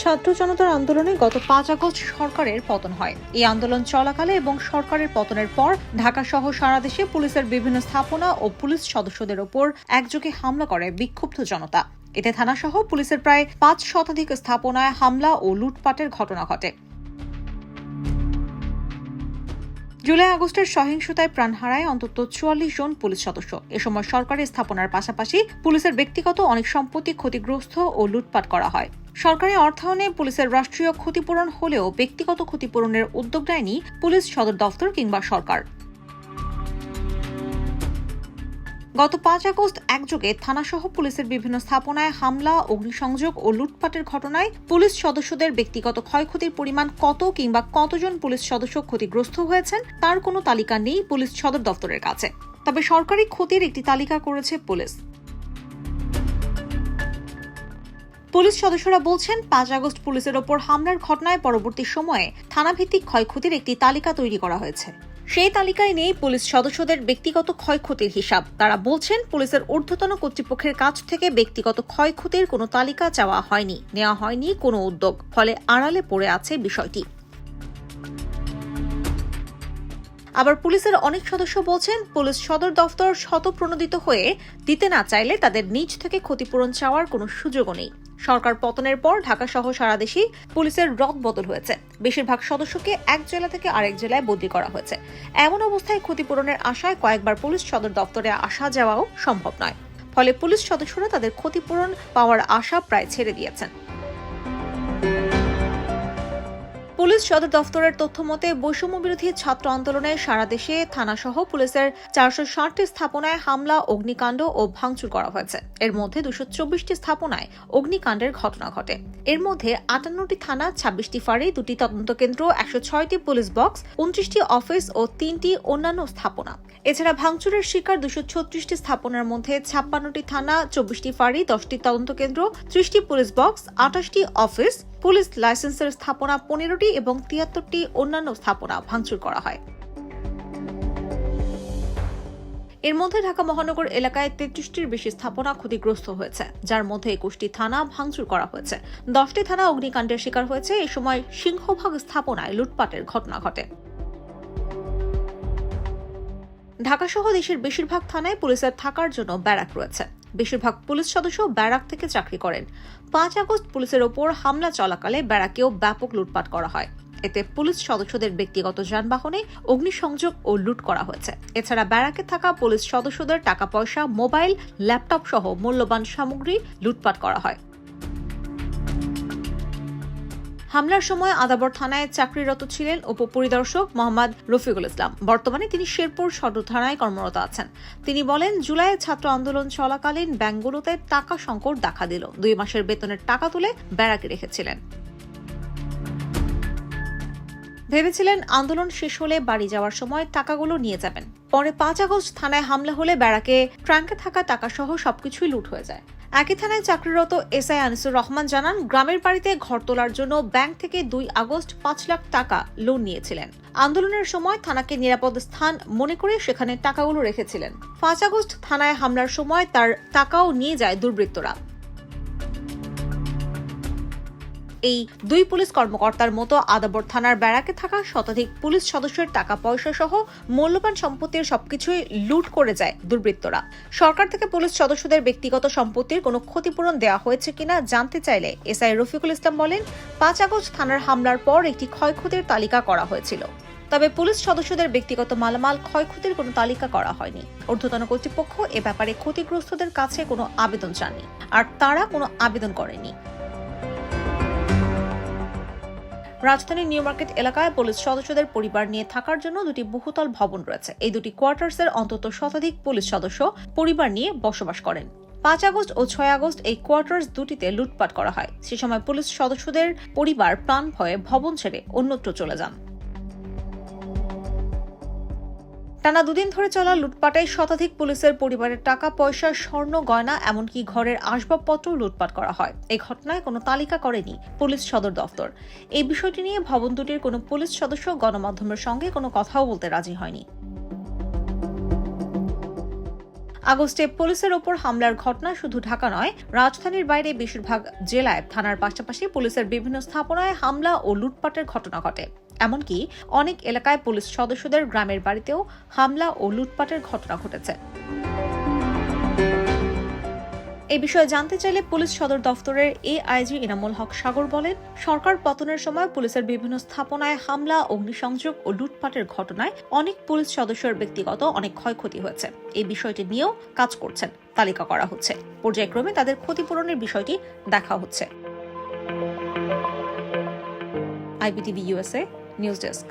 ছাত্র জনতার আন্দোলনে গত পাঁচ আগস্ট সরকারের পতন হয়। এই আন্দোলন চলাকালে এবং সরকারের পতনের পর ঢাকা সহ সারা দেশে পুলিশের বিভিন্ন স্থাপনা ও পুলিশ সদস্যদের ওপর একযোগে হামলা করে বিক্ষুব্ধ জনতা। এতে থানাসহ পুলিশের প্রায় পাঁচ শতাধিক স্থাপনায় হামলা ও লুটপাটের ঘটনা ঘটে। জুলাই আগস্টের সহিংসতায় প্রাণ হারায় অন্তত চুয়াল্লিশ জন পুলিশ সদস্য। এ সময় সরকারি স্থাপনার পাশাপাশি পুলিশের ব্যক্তিগত অনেক সম্পত্তি ক্ষতিগ্রস্ত ও লুটপাট করা হয়। সরকারি অর্থায়নে পুলিশের রাষ্ট্রীয় ক্ষতিপূরণ হলেও ব্যক্তিগত ক্ষতিপূরণের উদ্যোগ নেয়নি পুলিশ সদর দফতর কিংবা সরকার। গত পাঁচ আগস্ট একযোগে থানাসহ পুলিশের বিভিন্ন স্থাপনায় হামলা, অগ্নিসংযোগ ও লুটপাটের ঘটনায় পুলিশ সদস্যদের ব্যক্তিগত ক্ষয়ক্ষতির পরিমাণ কত কিংবা কতজন পুলিশ সদস্য ক্ষতিগ্রস্ত হয়েছেন তার কোনো তালিকা নেই পুলিশ সদর দফতরের কাছে। তবে সরকারি ক্ষতির একটি তালিকা করেছে পুলিশ। পুলিশ সদস্যরা বলছেন, পাঁচ আগস্ট পুলিশের ওপর হামলার ঘটনায় পরবর্তী সময়ে থানাভিত্তিক ক্ষয়ক্ষতির একটি তালিকা তৈরি করা হয়েছে। সেই তালিকায় নেই পুলিশ সদস্যদের ব্যক্তিগত ক্ষয়ক্ষতির হিসাব। তারা বলছেন, পুলিশের ঊর্ধ্বতন কর্তৃপক্ষের কাছ থেকে ব্যক্তিগত ক্ষয়ক্ষতির কোনো তালিকা চাওয়া হয়নি, নেওয়া হয়নি কোনো উদ্যোগ, ফলে আড়ালে পড়ে আছে বিষয়টি। আবার পুলিশের অনেক সদস্য বলছেন, পুলিশ সদর দফতর শতপ্রণোদিত হয়ে দিতে না চাইলে তাদের নিজ থেকে ক্ষতিপূরণ চাওয়ার কোনো সুযোগও নেই। সরকার পতনের পর ঢাকা সহ সারা দেশেই পুলিশের রদ বদল হয়েছে। বেশিরভাগ সদস্যকে এক জেলা থেকে আরেক জেলায় বদলি করা হয়েছে। এমন অবস্থায় ক্ষতিপূরণের আশায় কয়েকবার পুলিশ সদর দপ্তরে আসা যাওয়াও সম্ভব নয়। ফলে পুলিশ সদস্যরা তাদের ক্ষতিপূরণ পাওয়ার আশা প্রায় ছেড়ে দিয়েছেন। পুলিশ সদর দফতরের তথ্য মতে বৈষম্য বিরোধী ছাত্র আন্দোলনে সারা দেশে থানাসহ পুলিশের চারশো ষাটটি স্থাপনায় হামলা, অগ্নিকাণ্ড ও ভাঙচুর করা হয়েছে। এর মধ্যে দুশো চব্বিশটি স্থাপনায় অগ্নিকাণ্ডের ঘটনা ঘটে। এর মধ্যে আটান্নটি থানা, ছাব্বিশটি ফাঁড়ি, দুটি তদন্ত কেন্দ্র একশো ছয়টি পুলিশ বক্স, উনত্রিশটি অফিস ও তিনটি অন্যান্য স্থাপনা। এছাড়া ভাঙচুরের শিকার দুশো ছত্রিশটি স্থাপনার মধ্যে ছাপ্পান্নটি থানা, চব্বিশটি ফাঁড়ি, দশটি তদন্ত কেন্দ্র ত্রিশটি পুলিশ বক্স, আঠাশটি অফিস পুলিশ লাইসেন্সের স্থাপনা পনেরোটি এবং তিয়াত্তরটি অন্যান্য স্থাপনা ভাঙচুর করা হয়। এর মধ্যে ঢাকা মহানগর এলাকায় তেত্রিশটির বেশি স্থাপনা ক্ষতিগ্রস্ত হয়েছে, যার মধ্যে একুশটি থানা ভাঙচুর করা হয়েছে। দশটি থানা অগ্নিকাণ্ডের শিকার হয়েছে। এ সময় সিংহভাগ স্থাপনায় লুটপাটের ঘটনা ঘটে। ঢাকা সহ দেশের বেশিরভাগ থানায় পুলিশের থাকার জন্য ব্যারাক রয়েছে। বেশিরভাগ পুলিশ সদস্য ব্যারাক থেকে চাকরি করেন। পাঁচ আগস্ট পুলিশের ওপর হামলা চলাকালে ব্যারাকেও ব্যাপক লুটপাট করা হয়। এতে পুলিশ সদস্যদের ব্যক্তিগত যানবাহনে অগ্নিসংযোগ ও লুট করা হয়েছে। এছাড়া ব্যারাকে থাকা পুলিশ সদস্যদের টাকা পয়সা, মোবাইল, ল্যাপটপ সহ মূল্যবান সামগ্রী লুটপাট করা হয়। হামলার সময় আদাবর থানায় চাকরিরত ছিলেন উপপরিদর্শক মোহাম্মদ রফিকুল ইসলাম। বর্তমানে তিনি শেরপুর সদর থানায় কর্মরত আছেন। তিনি বলেন জুলাইয়ে ছাত্র আন্দোলন চলাকালীন ব্যাংকগুলোতে টাকা সংকট দেখা দিল। দুই মাসের বেতনের টাকা তুলে ব্যারাকে রেখেছিলেন। ভেবেছিলেন আন্দোলন শেষ হলে বাড়ি যাওয়ার সময় টাকাগুলো নিয়ে যাবেন। পরে পাঁচ আগস্ট থানায় হামলা হলে ব্যারাকে ট্রাঙ্কে থাকা টাকা সহ সবকিছুই লুট হয়ে যায়। একই থানায় চাকরিরত এসআই আনিসুর রহমান জানান, গ্রামের বাড়িতে ঘর তোলার জন্য ব্যাংক থেকে দুই আগস্ট পাঁচ লাখ টাকা লোন নিয়েছিলেন। আন্দোলনের সময় থানাকে নিরাপদ স্থান মনে করে সেখানে টাকাগুলো রেখেছিলেন। পাঁচ আগস্ট থানায় হামলার সময় তার টাকাও নিয়ে যায় দুর্বৃত্তরা। এই দুই পুলিশ কর্মকর্তার মতো আদাবর থানার ব্যারাকে থাকা শতাধিক পুলিশ সদস্যের টাকা পয়সা সহ মূল্যবান সম্পত্তির সবকিছুই লুট করে যায় দুর্বৃত্তরা। সরকার থেকে পুলিশ সদস্যদের ব্যক্তিগত সম্পত্তির কোনো ক্ষতিপূরণ দেওয়া হয়েছে কিনা জানতে চাইলে এসআই রফিকুল ইসলাম বলেন, পাঁচ আগস্ট থানার হামলার পর একটি ক্ষয়ক্ষতির তালিকা করা হয়েছিল। তবে পুলিশ সদস্যদের ব্যক্তিগত মালামাল ক্ষয়ক্ষতির কোনো তালিকা করা হয়নি। ঊর্ধ্বতন কর্তৃপক্ষ এ ব্যাপারে ক্ষতিগ্রস্তদের কাছে কোনো আবেদন চাননি আর তারা কোনো আবেদন করেনি। রাজধানীর নিউ মার্কেট এলাকায় পুলিশ সদস্যদের পরিবার নিয়ে থাকার জন্য দুটি বহুতল ভবন রয়েছে। এই দুটি কোয়ার্টার্সের অন্তত শতাধিক পুলিশ সদস্য পরিবার নিয়ে বসবাস করেন। পাঁচ আগস্ট ও ছয় আগস্ট এই কোয়ার্টার্স দুটিতে লুটপাট করা হয়। সে সময় পুলিশ সদস্যদের পরিবার প্রাণ ভয়ে ভবন ছেড়ে অন্যত্র চলে যান। টানা দুদিন ধরে চলা লুটপাটে শতাধিক পুলিশের পরিবারের টাকা, পয়সা, স্বর্ণ, গয়না, এমনকি ঘরের আসবাবপত্র লুটপাট করা হয়। এই ঘটনায় কোনো তালিকা করেনি পুলিশ সদর দফতর। এই বিষয়টি নিয়ে ভবন দুটির কোনো পুলিশ সদস্য গণমাধ্যমের সঙ্গে কোনো কথাও বলতে রাজি হয়নি। আগস্টে পুলিশের ওপর হামলার ঘটনা শুধু ঢাকা নয়, রাজধানীর বাইরে বেশিরভাগ জেলায় থানার পাশাপাশি পুলিশের বিভিন্ন স্থাপনায় হামলা ও লুটপাটের ঘটনা ঘটে। এমনকি অনেক এলাকায় পুলিশ সদস্যদের গ্রামের বাড়িতেও হামলা ও লুটপাটের ঘটনা ঘটেছে। এই বিষয়ে জানতে চাইলে পুলিশ সদর দফতরের এআইজি ইনামুল হক সাগর বলেন, সরকার পতনের সময় পুলিশের বিভিন্ন স্থাপনায় হামলা, অগ্নিসংযোগ ও লুটপাটের ঘটনায় অনেক পুলিশ সদস্যের ব্যক্তিগত অনেক ক্ষয়ক্ষতি হয়েছে। এই বিষয়টি নিয়েও কাজ করছেন, তালিকা করা হচ্ছে। পর্যায়ক্রমে তাদের ক্ষতিপূরণের বিষয়টি দেখা হচ্ছে। IBTV USA news desk